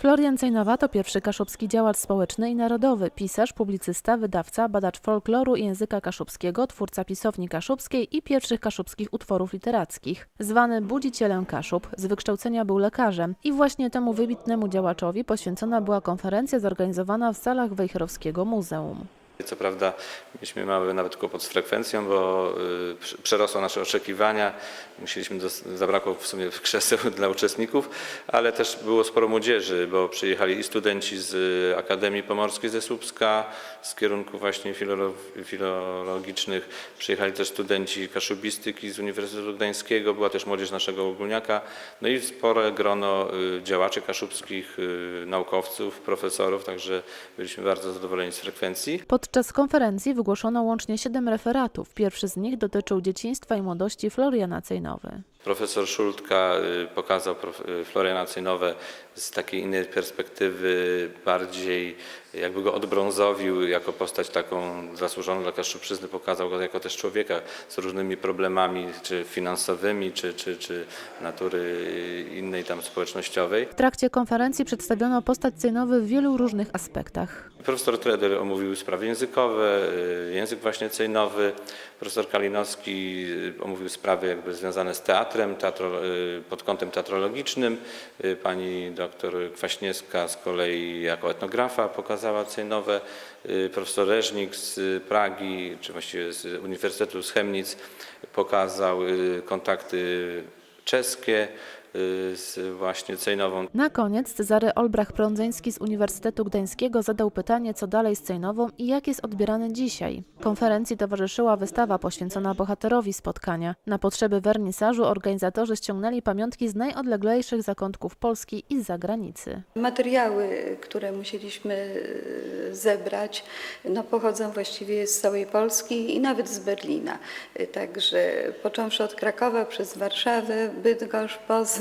Florian Cejnowa to pierwszy kaszubski działacz społeczny i narodowy, pisarz, publicysta, wydawca, badacz folkloru i języka kaszubskiego, twórca pisowni kaszubskiej i pierwszych kaszubskich utworów literackich. Zwany budzicielem Kaszub, z wykształcenia był lekarzem i właśnie temu wybitnemu działaczowi poświęcona była konferencja zorganizowana w salach Wejherowskiego Muzeum. Co prawda mieliśmy mały nawet kłopot z frekwencją, bo y, prze- przerosło nasze oczekiwania. Musieliśmy, dos- zabrakło w sumie krzeseł dla uczestników, ale też było sporo młodzieży, bo przyjechali i studenci z Akademii Pomorskiej ze Słupska, z kierunku właśnie filolo- filologicznych. Przyjechali też studenci kaszubistyki z Uniwersytetu Gdańskiego, była też młodzież naszego ogólniaka, no i spore grono y, działaczy kaszubskich, y, naukowców, profesorów, także byliśmy bardzo zadowoleni z frekwencji. Podczas konferencji wygłoszono łącznie siedem referatów. Pierwszy z nich dotyczył dzieciństwa i młodości Floriana Cejnowy. Profesor Szultka y, pokazał y, Floriana Cynowe z takiej innej perspektywy, bardziej jakby go odbrązowił jako postać taką zasłużoną dla Kaszubczyzny, pokazał go jako też człowieka z różnymi problemami, czy finansowymi, czy, czy, czy natury innej tam społecznościowej. W trakcie konferencji przedstawiono postać Cejnowy w wielu różnych aspektach. Profesor Treder omówił sprawy językowe, y, język właśnie cejnowy. Profesor Kalinowski y, omówił sprawy jakby związane z teatrem, teatro, y, pod kątem teatrologicznym. Pani doktor Kwaśniewska z kolei jako etnografa pokazała cejnowe. Y, Profesor Reżnik z Pragi, czy właściwie z Uniwersytetu z Chemnic pokazał y, kontakty czeskie y, z właśnie cejnową. Na koniec Cezary Olbrach-Prądzyński z Uniwersytetu Gdańskiego zadał pytanie, co dalej z Cejnową i jak jest odbierany dzisiaj. Konferencji towarzyszyła wystawa poświęcona bohaterowi spotkania. Na potrzeby wernisażu organizatorzy ściągnęli pamiątki z najodleglejszych zakątków Polski i z zagranicy. Materiały, które musieliśmy e, zebrać, no, pochodzą właściwie z całej Polski i nawet z Berlina. E, Także począwszy od Krakowa przez Warszawę, Bydgoszcz, Poznań,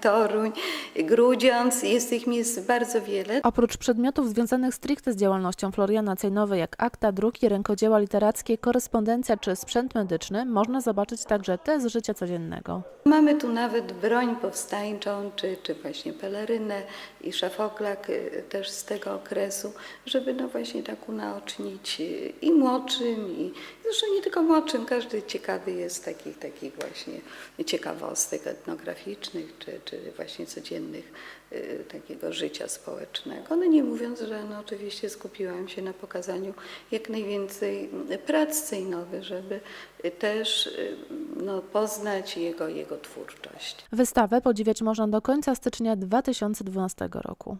Toruń, Grudziądz, jest tych miejsc bardzo wiele. Oprócz przedmiotów związanych stricte z działalnością Floriana Cejnowej, jak akta, druki, rękodzieła literackie, korespondencja czy sprzęt medyczny, można zobaczyć także te z życia codziennego. Mamy tu nawet broń powstańczą, czy, czy właśnie pelerynę i szafoklak y, też z tego okresu, żeby no właśnie tak unaocznić y, i młodszym, i zresztą nie tylko młodszym, każdy ciekawy jest takich, takich właśnie ciekawostek etnograficznych, czy, czy właśnie codziennych y, takiego życia społecznego. No nie mówiąc, że no oczywiście skupiłam się na pokazaniu jak najwięcej prac cejnowych, żeby y, też y, no, poznać jego, jego twórczość. Wystawę podziwiać można do końca stycznia 2012 roku.